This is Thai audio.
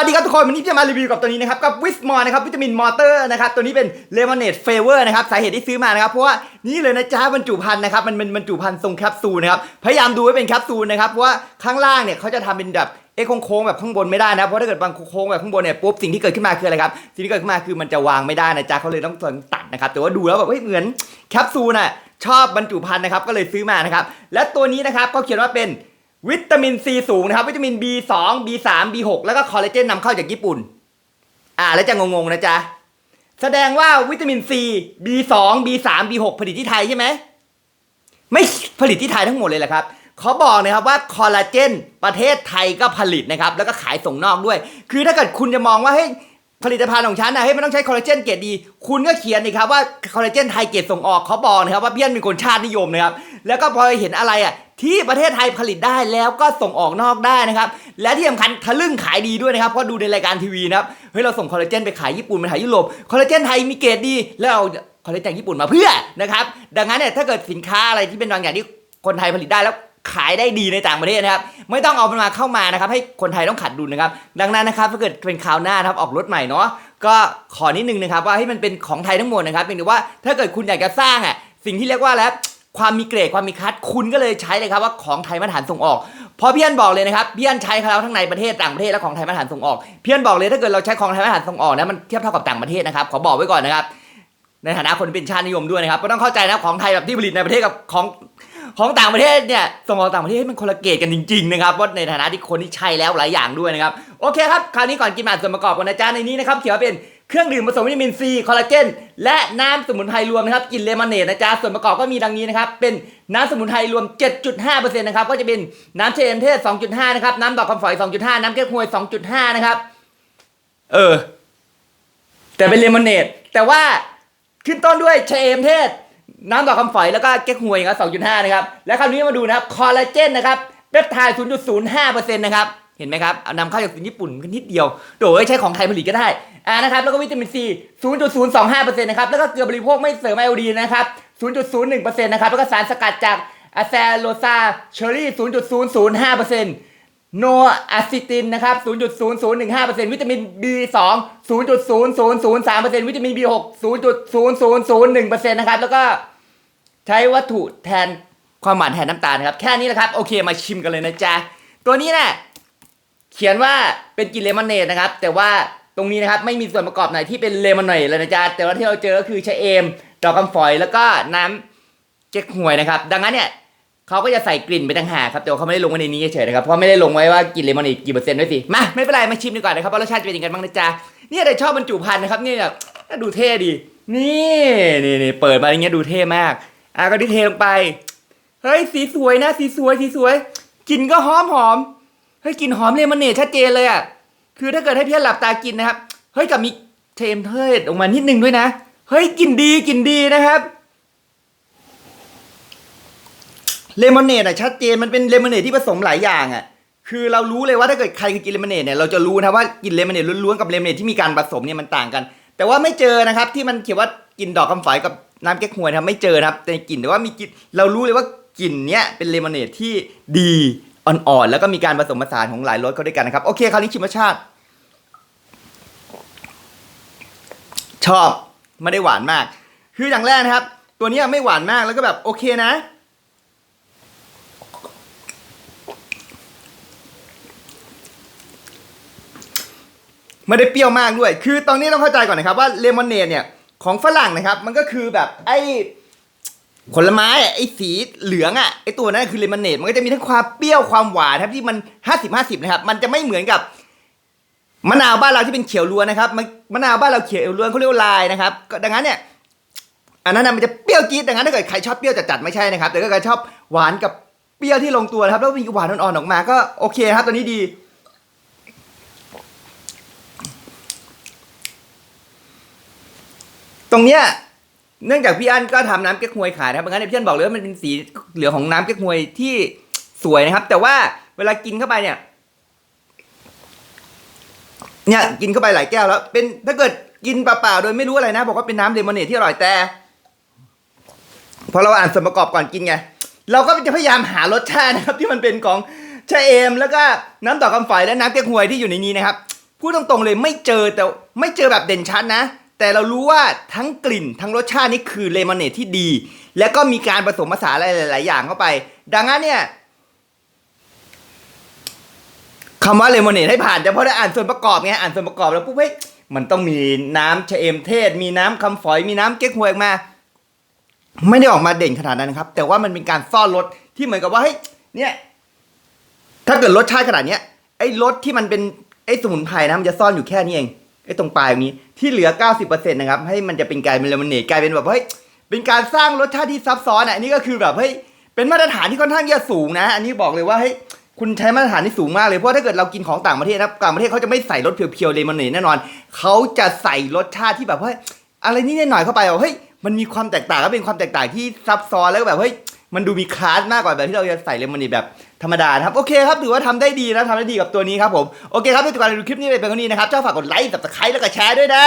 วัสดีครับทุกคนวันนี้จะมารีวิวกับตัวนี้นะครับกับวิสมอร์นะครับวิตามินมอเตอร์นะครับตัวนี้เป็นเลมอนเนดเฟเวอร์นะครับสาเหตุที่ซื้อมานะครับเพราะว่านี่เลยนะจ๊ะบรรจุภัณฑ์นะครับมันเป็นบรรจุภัณฑ์ทรงแคปซูลนะครับพยายามดูให้เป็นแคปซูลนะครับเพราะว่าข้างล่างเนี่ยเขาจะทำเป็นแบบเอ้โค้งแบบข้างบนไม่ได้นะเพราะถ้าเกิดบางโค้งแบบข้างบนเนี่ยปุ๊บสิ่งที่เกิดขึ้นมาคืออะไรครับสิ่งที่เกิดขึ้นมาคือมันจะวางไม่ได้นะจ๊ะเขาเลยต้องตัดนะครับแต่ว่าดูแล้วแบบเฮ้ยเหมือนแคปซูลน่ะชอบบรรจุภัณฑ์นะครับก็เลยซื้อมานะครับและตัวนี้นะครับเขาเขียนว่าเป็น วิตามินซีสูงนะครับ วิตามิน B2 B3 B6 แล้วก็คอลลาเจนนำเข้าจากญี่ปุ่น อ่าแล้วจะงงๆนะจ๊ะ แสดงว่าวิตามิน C B2 B3 B6 ผลิตที่ไทยใช่ไหม ไม่ผลิตที่ไทยทั้งหมดเลยแหละครับเขาบอกนะครับว่าคอลลาเจนประเทศไทยก็ผลิตนะครับ แล้วก็ขายส่งนอกด้วย คือถ้าเกิดคุณจะมองว่าเฮ้ยผลิตภัณฑ์ของฉันนะเฮ้ยมันต้องใช้คอลลาเจนเกรดดี คุณก็เขียนนะครับว่าคอลลาเจนไทยเกรดส่งออกเขาบอกนะครับว่าเพี้ยนเป็นคนชาตินิยมนะครับ แล้วก็พอเห็นอะไรอะ ที่ประเทศไทยผลิตได้แล้วก็ส่งออกนอกได้นะครับ และที่สำคัญทะลึ่งขายดีด้วยนะครับเพราะดูในรายการทีวีนะครับเฮ้ยเราส่งคอลลาเจนไปขายญี่ปุ่นไปขายยุโรปคอลลาเจนไทยมีเกรดดี แล้วเอาคอลลาเจนญี่ปุ่นมาเพื่อนะครับดังนั้นเนี่ยถ้าเกิดสินค้าอะไรที่เป็นบางอย่างที่คนไทยผลิตได้แล้วขายได้ดีในต่างประเทศนะครับ ไม่ต้องเอามันมาเข้ามานะครับให้คนไทยต้องขาดดุลนะครับ ดังนั้นนะครับถ้าเกิดเป็นคราวหน้านะครับออกรถใหม่เนาะก็ขอนิดนึงนะครับว่าให้มันเป็นของไทยทั้งหมดนะครับเพียงแต่ว่าถ้าเกิดคุณอยากจะสร้างอะสิ่งที่เรียกว่าแล้ว ความมีเกรดความมีคัดคุณก็เลยใช้เลยครับว่าของไทยมาตรฐานส่งออกเพราะพี่อันบอกเลยนะครับพี่อันใช้เขาทั้งในประเทศต่างประเทศและของไทยมาตรฐานส่งออกพี่อันบอกเลยถ้าเกิดเราใช้ของไทยมาตรฐานส่งออกนะมันเทียบเท่ากับต่างประเทศนะครับขอบอกไว้ก่อนนะครับในฐานะคนเป็นชาตินิยมด้วยนะครับก็ต้องเข้าใจนะของไทยแบบที่ผลิตในประเทศกับของของต่างประเทศเนี่ยส่งออกต่างประเทศมันคนละเกรดกันจริงๆนะครับว่าในฐานะที่คนที่ใช้แล้วหลายอย่างด้วยนะครับโอเคครับคราวนี้ก่อนกินมาส่วนประกอบกันนะจ๊ะในนี้นะครับเขียนว่าเป็น เครื่องดื่มผสมวิตามินซีคอลลาเจนและน้ำสมุนไพรรวมนะครับกินเลมอนเนดนะจ๊ะส่วนประกอบก็มีดังนี้นะครับ เป็นน้ำสมุนไพรรวม 7.5%นะครับก็จะเป็นน้ำเชนเทศ 2.5 นะครับ น้ำดอกคำฝอย 2.5 น้ำเก๊กฮวย 2.5 นะครับ เออ แต่เป็นเลมอนเนดแต่ว่าขึ้นต้นด้วยชเอมเทศ น้ำดอกคำฝอยแล้วก็เก๊กฮวยครับ2.5 นะครับ และคราวนี้มาดูนะครับคอลลาเจนนะครับเปปไทด์0.05%นะครับเห็นไหมครับเอานำเข้าจากญี่ปุ่นกันนิดเดียวโดยใช้ของไทยผลิตก็ได้ อ่านะครับแล้วก็วิตามินซี0.025%นะครับแล้วก็เกลือบริโภคไม่เสริมไอโอดีนนะครับ0.01%นะครับแล้วก็สารสกัดจากอะแซโลซาเชอรี่0.005%โนอะซิตินนะครับ 0.0015%วิตามิน B2 0.0003%วิตามิน B6 0.0001%นะครับ แล้วก็ใช้วัตถุแทนความหวานแทนน้ำตาลนะครับ แค่นี้แหละครับ โอเคมาชิมกันเลยนะจ๊ะ ตัวนี้นะ่ะเขียนว่าเป็นกินเลมอนเนดนะครับ แต่ว่า ตรงนี้นะครับไม่มีส่วนประกอบไหนที่เป็นเลมอนเนดเลยนะจ๊ะแต่ว่าที่เราเจอก็คือชะเอม ดอกคำฝอยแล้วก็น้ำเจ๊กฮวยนะครับ ดังนั้นเนี่ยเขาก็จะใส่กลิ่นไปต่างหากครับแต่ว่าเขาไม่ได้ลงไว้ในนี้เฉยๆนะครับเพราะไม่ได้ลงไว้ว่ากลิ่นเลมอนอดกี่เปอร์เซ็นต์ด้วยสิมาไม่เป็นไรมาชิมดีกว่อนะครับว่ารสชาติจะเป็นยังไงบ้างนะจ๊ะเนี่ยแต่ชอบบรรจุภัณฑ์นะครับเนี่แบบดูเท่ดีนี่นี่นี่เปิดมาอย่างเงี้ยดูเท่มากอะก็ดิเทลงไปเฮ้ยสีสวยนะสีสวยสีสวยกลิ่นก็หอมหอมเฮ้ยกลิ่นหอมเลมอนเนดชัดเจนเลยอะ คือถ้าเกิดให้เพี่อนหลับตากินนะครับ เฮ้ยกับมีเทมเทศออกมานิดนึงด้วยนะ เฮ้ยกลิ่นดีกลิ่นดีนะครับเลมอนเนดอะชัดเจนมันเป็นเลมอนเนดที่ผสมหลายอย่างอะคือเรารู้เลยว่าถ้าเกิดใครกินเลมอนเนดเนี่ยเราจะรู้นะว่ากินเลมอนเนดล้วนๆกับเลมอนเนดที่มีการผสมเนี่ยมันต่างกัน แต่ว่าไม่เจอนะครับที่มันเขียนว่ากินดอกคำฝอยกับน้ำแก๊กฮวยนะครับไม่เจอนะครับแต่กลิ่นแต่ว่ามีกลิ่นเรารู้เลยว่ากลิ่นเนี้ยเป็นเลมอนเนดที่ดี อ่อนๆ แล้วก็มีการผสมผสานของหลายรสเข้าด้วยกันนะครับ โอเค คราวนี้ชิมรสชาติ ชอบไม่ได้หวานมาก คืออย่างแรกนะครับ ตัวนี้ไม่หวานมากแล้วก็แบบโอเคนะ ไม่ได้เปรี้ยวมากด้วย คือตอนนี้ต้องเข้าใจก่อนนะครับว่าเลมอนเนดเนี่ยของฝรั่งนะครับ มันก็คือแบบไอ้ ผลไม้อะไอ้สีเหลืองอะไอ้ตัวนั้นคือเลมอนเนดมันก็จะมีทั้งความเปรี้ยวความหวานครับที่มันห้าสิบห้าสิบนะครับ มันจะไม่เหมือนกับมะนาวบ้านเราที่เป็นเขียวล้วนนะครับมะมะนาวบ้านเราเขียวล้วนเขาเรียกว่าลายนะครับก็ดังนั้นเนี่ยอันนั้นนะมันจะเปรี้ยวจี๊ดดังนั้นถ้าเกิดใครชอบเปรี้ยวจัดๆไม่ใช่นะครับ แต่ถ้าเกิดชอบหวานกับเปรี้ยวที่ลงตัวนะครับ แล้วมีหวานอ่อนๆออกมาก็โอเคครับตัวนี้ดี ตรงเนี้ย เนื่องจากพี่อันก็ทำน้ำเก๊กฮวยขายนะครับางั้นเพี่อันบอกเลยว่ามันเป็นสีเหลืองของน้ำเก๊กฮวยที่สวยนะครับ แต่ว่าเวลากินเข้าไปเนี่ย เนี่ยกินเข้าไปหลายแก้วแล้ว เป็นถ้าเกิดกินเปล่าๆโดยไม่รู้อะไรนะ บอกว่าเป็นน้ำเลมอนเนดที่อร่อยแต่พอเราอ่านส่วนประกอบก่อนกินไงเราก็จะพยายามหารสชาตินะครับ ที่มันเป็นของชะเอม แล้วก็น้ำดอกคำฝอยและน้ำเก๊กฮวยที่อยู่ในนี้นะครับพูดตรงๆเลยไม่เจอแต่ไม่เจอแบบเด่นชัดนะ แต่เรารู้ว่าทั้งกลิ่นทั้งรสชาตินี่คือเลมอนเนดที่ดี แล้วก็มีการผสมผสานอะไรหลาย ๆ อย่างเข้าไป ดังนั้นเนี่ยคำว่าเลมอนเนดให้ผ่านจะเพราะได้อ่านส่วนประกอบไงอ่านส่วนประกอบแล้วปุ๊บเฮ้ยมันต้องมีน้ำชะเอมเทศ มีน้ำคำฝอยมีน้ำเก๊กฮวยมา ไม่ได้ออกมาเด่นขนาดนั้นครับ แต่ว่ามันเป็นการซ่อนรสที่เหมือนกับว่าเฮ้ยเนี่ยถ้าเกิดรสชาติขนาดเนี้ยไอ้รสที่มันเป็นไอ้สมุนไพรนะมันจะซ่อนอยู่แค่นี้เอง ไอ้ตรงปลายตรงนี้ที่เหลือ 90%นะครับให้มันจะเป็นกลายเป็นเลมอนเนดกลายเป็นแบบเฮ้ยเป็นการสร้างรสชาติที่ซับซ้อนอะอันนี้ก็คือแบบเฮ้ยเป็นมาตรฐานที่ค่อนข้างจะสูงนะ อันนี้บอกเลยว่าเฮ้ยคุณใช้มาตรฐานที่สูงมากเลยเพราะถ้าเกิดเรากินของต่างประเทศนะต่างประเทศเขาจะไม่ใส่รสเพียวๆเลมอนเนดแน่นอนเขาจะใส่รสชาติที่แบบเฮ้ยอะไรนิดหน่อยเข้าไปว่าเฮ้ยมันมีความแตกต่างก็เป็นความแตกต่างที่ซับซ้อนแล้วก็แบบเฮ้ย มันดูมีคลาสมากกว่าแบบที่เราจะใส่เลมอนนีแบบธรรมดานะครับ โอเคครับถือว่าทำได้ดีนะทำได้ดีกับตัวนี้ครับผม โอเคครับในการดูคลิปนี้ไปเป็นกรณีนะครับเจ้าฝากกดไลค์ subscribe แล้วก็แชร์ด้วยนะ